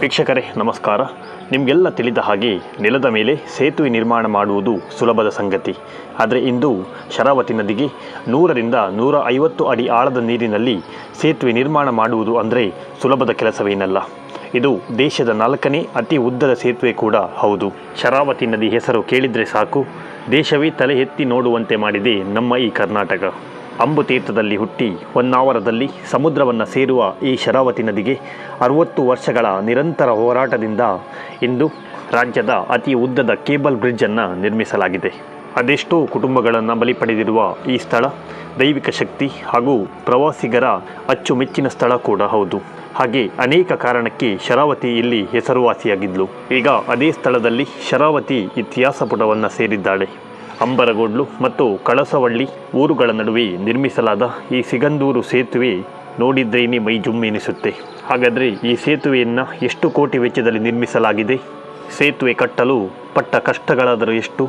ವೀಕ್ಷಕರೇ, ನಮಸ್ಕಾರ. ನಿಮಗೆಲ್ಲ ತಿಳಿದ ಹಾಗೆ ನೆಲದ ಮೇಲೆ ಸೇತುವೆ ನಿರ್ಮಾಣ ಮಾಡುವುದು ಸುಲಭದ ಸಂಗತಿ. ಆದರೆ ಇಂದು ಶರಾವತಿ ನದಿಗೆ ನೂರರಿಂದ ನೂರ ಐವತ್ತು ಅಡಿ ಆಳದ ನೀರಿನಲ್ಲಿ ಸೇತುವೆ ನಿರ್ಮಾಣ ಮಾಡುವುದು ಅಂದರೆ ಸುಲಭದ ಕೆಲಸವೇನಲ್ಲ. ಇದು ದೇಶದ ನಾಲ್ಕನೇ ಅತಿ ಉದ್ದದ ಸೇತುವೆ ಕೂಡ ಹೌದು. ಶರಾವತಿ ನದಿ ಹೆಸರು ಕೇಳಿದರೆ ಸಾಕು. ದೇಶವೇ ತಲೆ ಎತ್ತಿ ನೋಡುವಂತೆ ಮಾಡಿದೆ ನಮ್ಮ ಈ ಕರ್ನಾಟಕ. ಅಂಬು ತೀರ್ಥದಲ್ಲಿ ಹುಟ್ಟಿ ಹೊನ್ನಾವರದಲ್ಲಿ ಸಮುದ್ರವನ್ನು ಸೇರುವ ಈ ಶರಾವತಿ ನದಿಗೆ ಅರವತ್ತು ವರ್ಷಗಳ ನಿರಂತರ ಹೋರಾಟದಿಂದ ಇಂದು ರಾಜ್ಯದ ಅತಿ ಉದ್ದದ ಕೇಬಲ್ ಬ್ರಿಡ್ಜನ್ನು ನಿರ್ಮಿಸಲಾಗಿದೆ. ಅದೆಷ್ಟೋ ಕುಟುಂಬಗಳನ್ನು ಬಲಿ ಪಡೆದಿರುವ ಈ ಸ್ಥಳ ದೈವಿಕ ಶಕ್ತಿ ಹಾಗೂ ಪ್ರವಾಸಿಗರ ಅಚ್ಚುಮೆಚ್ಚಿನ ಸ್ಥಳ ಕೂಡ ಹೌದು. ಹಾಗೆ ಅನೇಕ ಕಾರಣಕ್ಕೆ ಶರಾವತಿ ಇಲ್ಲಿ ಹೆಸರುವಾಸಿಯಾಗಿದ್ಲು. ಈಗ ಅದೇ ಸ್ಥಳದಲ್ಲಿ ಶರಾವತಿ ಇತಿಹಾಸ ಪುಟವನ್ನು ಸೇರಿದ್ದಾಳೆ. ಅಂಬರಗೋಡ್ಲು ಮತ್ತು ಕಳಸವಳ್ಳಿ ಊರುಗಳ ನಡುವೆ ನಿರ್ಮಿಸಲಾದ ಈ ಸಿಗಂದೂರು ಸೇತುವೆ ನೋಡಿದ್ರೇನೆ ಮೈ ಜುಮ್ಮೆನಿಸುತ್ತೆ ಹಾಗಾದರೆ ಈ ಸೇತುವೆಯನ್ನು ಎಷ್ಟು ಕೋಟಿ ವೆಚ್ಚದಲ್ಲಿ ನಿರ್ಮಿಸಲಾಗಿದೆ? ಸೇತುವೆ ಕಟ್ಟಲು ಪಟ್ಟ ಕಷ್ಟಗಳಾದರೂ ಎಷ್ಟು?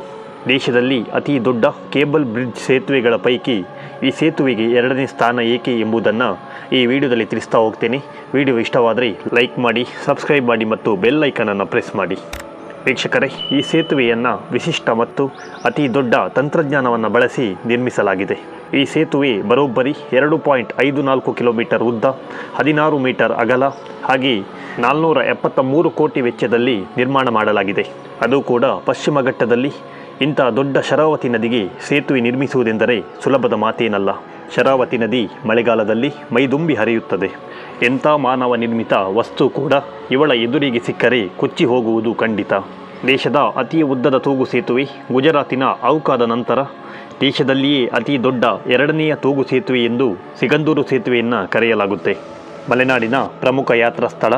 ದೇಶದಲ್ಲಿ ಅತಿ ದೊಡ್ಡ ಕೇಬಲ್ ಬ್ರಿಡ್ಜ್ ಸೇತುವೆಗಳ ಪೈಕಿ ಈ ಸೇತುವೆಗೆ ಎರಡನೇ ಸ್ಥಾನ ಏಕೆ ಎಂಬುದನ್ನು ಈ ವಿಡಿಯೋದಲ್ಲಿ ತಿಳಿಸ್ತಾ ಹೋಗ್ತೇನೆ. ವಿಡಿಯೋ ಇಷ್ಟವಾದರೆ ಲೈಕ್ ಮಾಡಿ, ಸಬ್ಸ್ಕ್ರೈಬ್ ಮಾಡಿ ಮತ್ತು ಬೆಲ್ ಐಕನನ್ನು ಪ್ರೆಸ್ ಮಾಡಿ. ವೀಕ್ಷಕರೇ, ಈ ಸೇತುವೆಯನ್ನು ವಿಶಿಷ್ಟ ಮತ್ತು ಅತಿ ದೊಡ್ಡ ತಂತ್ರಜ್ಞಾನವನ್ನು ಬಳಸಿ ನಿರ್ಮಿಸಲಾಗಿದೆ. ಈ ಸೇತುವೆ ಬರೋಬ್ಬರಿ ಎರಡು ಪಾಯಿಂಟ್ ಐದು ನಾಲ್ಕು ಕಿಲೋಮೀಟರ್ ಉದ್ದ, ಹದಿನಾರು ಮೀಟರ್ ಅಗಲ, ಹಾಗೆ ನಾಲ್ನೂರ ಎಪ್ಪತ್ತ ಮೂರು ಕೋಟಿ ವೆಚ್ಚದಲ್ಲಿ ನಿರ್ಮಾಣ ಮಾಡಲಾಗಿದೆ. ಅದು ಕೂಡ ಪಶ್ಚಿಮ ಘಟ್ಟದಲ್ಲಿ ಇಂಥ ದೊಡ್ಡ ಶರಾವತಿ ನದಿಗೆ ಸೇತುವೆ ನಿರ್ಮಿಸುವುದೆಂದರೆ ಸುಲಭದ ಮಾತೇನಲ್ಲ. ಶರಾವತಿ ನದಿ ಮಳೆಗಾಲದಲ್ಲಿ ಮೈದುಂಬಿ ಹರಿಯುತ್ತದೆ. ಎಂಥ ಮಾನವ ನಿರ್ಮಿತ ವಸ್ತು ಕೂಡ ಇವಳ ಎದುರಿಗೆ ಸಿಕ್ಕರೆ ಕೊಚ್ಚಿ ಹೋಗುವುದು ಖಂಡಿತ. ದೇಶದ ಅತಿ ಉದ್ದದ ತೂಗು ಸೇತುವೆ ಗುಜರಾತಿನ ಔಕಾದ ನಂತರ ದೇಶದಲ್ಲಿಯೇ ಅತಿ ದೊಡ್ಡ ಎರಡನೆಯ ತೂಗು ಸೇತುವೆ ಎಂದು ಸಿಗಂದೂರು ಸೇತುವೆಯನ್ನು ಕರೆಯಲಾಗುತ್ತೆ. ಮಲೆನಾಡಿನ ಪ್ರಮುಖ ಯಾತ್ರಾ ಸ್ಥಳ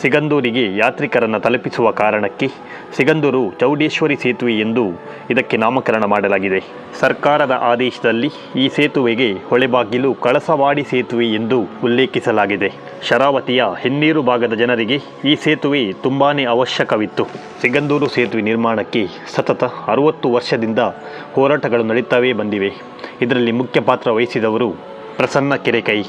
ಸಿಗಂದೂರಿಗೆ ಯಾತ್ರಿಕರನ್ನು ತಲುಪಿಸುವ ಕಾರಣಕ್ಕೆ ಸಿಗಂದೂರು ಚೌಡೇಶ್ವರಿ ಸೇತುವೆ ಎಂದು ಇದಕ್ಕೆ ನಾಮಕರಣ ಮಾಡಲಾಗಿದೆ. ಸರ್ಕಾರದ ಆದೇಶದಲ್ಲಿ ಈ ಸೇತುವೆಗೆ ಹೊಳೆಬಾಗಿಲು ಕಳಸವಾಡಿ ಸೇತುವೆ ಎಂದು ಉಲ್ಲೇಖಿಸಲಾಗಿದೆ. ಶರಾವತಿಯ ಹಿನ್ನೀರು ಭಾಗದ ಜನರಿಗೆ ಈ ಸೇತುವೆ ತುಂಬಾ ಅವಶ್ಯಕವಿತ್ತು. ಸಿಗಂದೂರು ಸೇತುವೆ ನಿರ್ಮಾಣಕ್ಕೆ ಸತತ ಅರುವತ್ತು ವರ್ಷದಿಂದ ಹೋರಾಟಗಳು ನಡೀತಾವೇ ಬಂದಿವೆ. ಇದರಲ್ಲಿ ಮುಖ್ಯ ಪಾತ್ರ ವಹಿಸಿದವರು ಪ್ರಸನ್ನ ಕೆರೆಕೈ.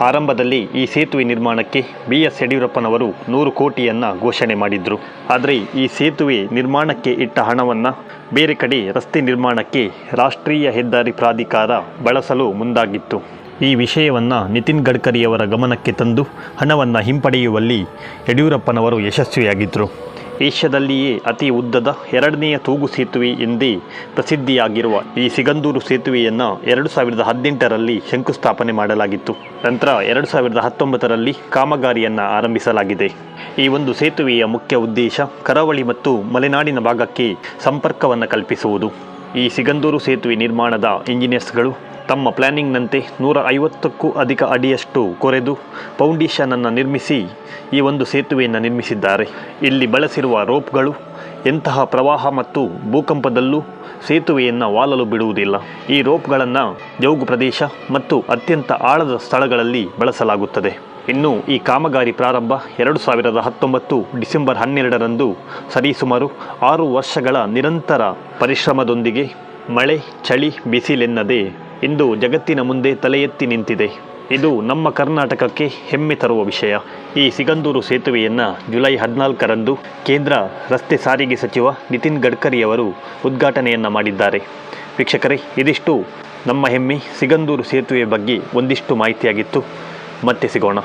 ಆರಂಭದಲ್ಲಿ ಈ ಸೇತುವೆ ನಿರ್ಮಾಣಕ್ಕೆ ಬಿ ಎಸ್ ಯಡಿಯೂರಪ್ಪನವರು ನೂರು ಕೋಟಿಯನ್ನು ಘೋಷಣೆ ಮಾಡಿದ್ರು. ಆದರೆ ಈ ಸೇತುವೆ ನಿರ್ಮಾಣಕ್ಕೆ ಇಟ್ಟ ಹಣವನ್ನು ಬೇರೆ ಕಡೆ ರಸ್ತೆ ನಿರ್ಮಾಣಕ್ಕೆ ರಾಷ್ಟ್ರೀಯ ಹೆದ್ದಾರಿ ಪ್ರಾಧಿಕಾರ ಬಳಸಲು ಮುಂದಾಗಿತ್ತು. ಈ ವಿಷಯವನ್ನು ನಿತಿನ್ ಗಡ್ಕರಿಯವರ ಗಮನಕ್ಕೆ ತಂದು ಹಣವನ್ನು ಹಿಂಪಡೆಯುವಲ್ಲಿ ಯಡಿಯೂರಪ್ಪನವರು ಯಶಸ್ವಿಯಾಗಿದ್ದರು ಏಷ್ಯಾದಲ್ಲಿಯೇ ಅತಿ ಉದ್ದದ ಎರಡನೆಯ ತೂಗು ಸೇತುವೆ ಎಂದೇ ಪ್ರಸಿದ್ಧಿಯಾಗಿರುವ ಈ ಸಿಗಂದೂರು ಸೇತುವೆಯನ್ನು ಎರಡು ಸಾವಿರದ ಹದಿನೆಂಟರಲ್ಲಿ ಶಂಕುಸ್ಥಾಪನೆ ಮಾಡಲಾಗಿತ್ತು. ನಂತರ ಎರಡು ಸಾವಿರದ ಹತ್ತೊಂಬತ್ತರಲ್ಲಿ ಕಾಮಗಾರಿಯನ್ನು ಆರಂಭಿಸಲಾಗಿದೆ. ಈ ಒಂದು ಸೇತುವೆಯ ಮುಖ್ಯ ಉದ್ದೇಶ ಕರಾವಳಿ ಮತ್ತು ಮಲೆನಾಡಿನ ಭಾಗಕ್ಕೆ ಸಂಪರ್ಕವನ್ನು ಕಲ್ಪಿಸುವುದು. ಈ ಸಿಗಂದೂರು ಸೇತುವೆ ನಿರ್ಮಾಣದ ಇಂಜಿನಿಯರ್ಸ್ಗಳು ತಮ್ಮ ಪ್ಲ್ಯಾನಿಂಗ್ನಂತೆ ನೂರ ಐವತ್ತಕ್ಕೂ ಅಧಿಕ ಅಡಿಯಷ್ಟು ಕೊರೆದು ಫೌಂಡೇಶನನ್ನು ನಿರ್ಮಿಸಿ ಈ ಒಂದು ಸೇತುವೆಯನ್ನು ನಿರ್ಮಿಸಿದ್ದಾರೆ. ಇಲ್ಲಿ ಬಳಸಿರುವ ರೋಪ್ಗಳು ಎಂತಹ ಪ್ರವಾಹ ಮತ್ತು ಭೂಕಂಪದಲ್ಲೂ ಸೇತುವೆಯನ್ನು ವಾಲಲು ಬಿಡುವುದಿಲ್ಲ. ಈ ರೋಪ್ಗಳನ್ನು ಜೌಗು ಪ್ರದೇಶ ಮತ್ತು ಅತ್ಯಂತ ಆಳದ ಸ್ಥಳಗಳಲ್ಲಿ ಬಳಸಲಾಗುತ್ತದೆ. ಇನ್ನು ಈ ಕಾಮಗಾರಿ ಪ್ರಾರಂಭ ಎರಡು ಸಾವಿರದ ಹತ್ತೊಂಬತ್ತು ಡಿಸೆಂಬರ್ ಹನ್ನೆರಡರಂದು ಸರಿಸುಮಾರು ಆರು ವರ್ಷಗಳ ನಿರಂತರ ಪರಿಶ್ರಮದೊಂದಿಗೆ ಮಳೆ, ಚಳಿ, ಬಿಸಿಲೆನ್ನದೆ ಇಂದು ಜಗತ್ತಿನ ಮುಂದೆ ತಲೆ ಎತ್ತಿ ನಿಂತಿದೆ. ಇದು ನಮ್ಮ ಕರ್ನಾಟಕಕ್ಕೆ ಹೆಮ್ಮೆ ತರುವ ವಿಷಯ. ಈ ಸಿಗಂದೂರು ಸೇತುವೆಯನ್ನು ಜುಲೈ ಹದಿನಾಲ್ಕರಂದು ಕೇಂದ್ರ ರಸ್ತೆ ಸಾರಿಗೆ ಸಚಿವ ನಿತಿನ್ ಗಡ್ಕರಿಯವರು ಉದ್ಘಾಟನೆಯನ್ನು ಮಾಡಿದ್ದಾರೆ. ವೀಕ್ಷಕರೇ, ಇದಿಷ್ಟು ನಮ್ಮ ಹೆಮ್ಮೆ ಸಿಗಂದೂರು ಸೇತುವೆ ಬಗ್ಗೆ ಒಂದಿಷ್ಟು ಮಾಹಿತಿಯಾಗಿತ್ತು. ಮತ್ತೆ ಸಿಗೋಣ.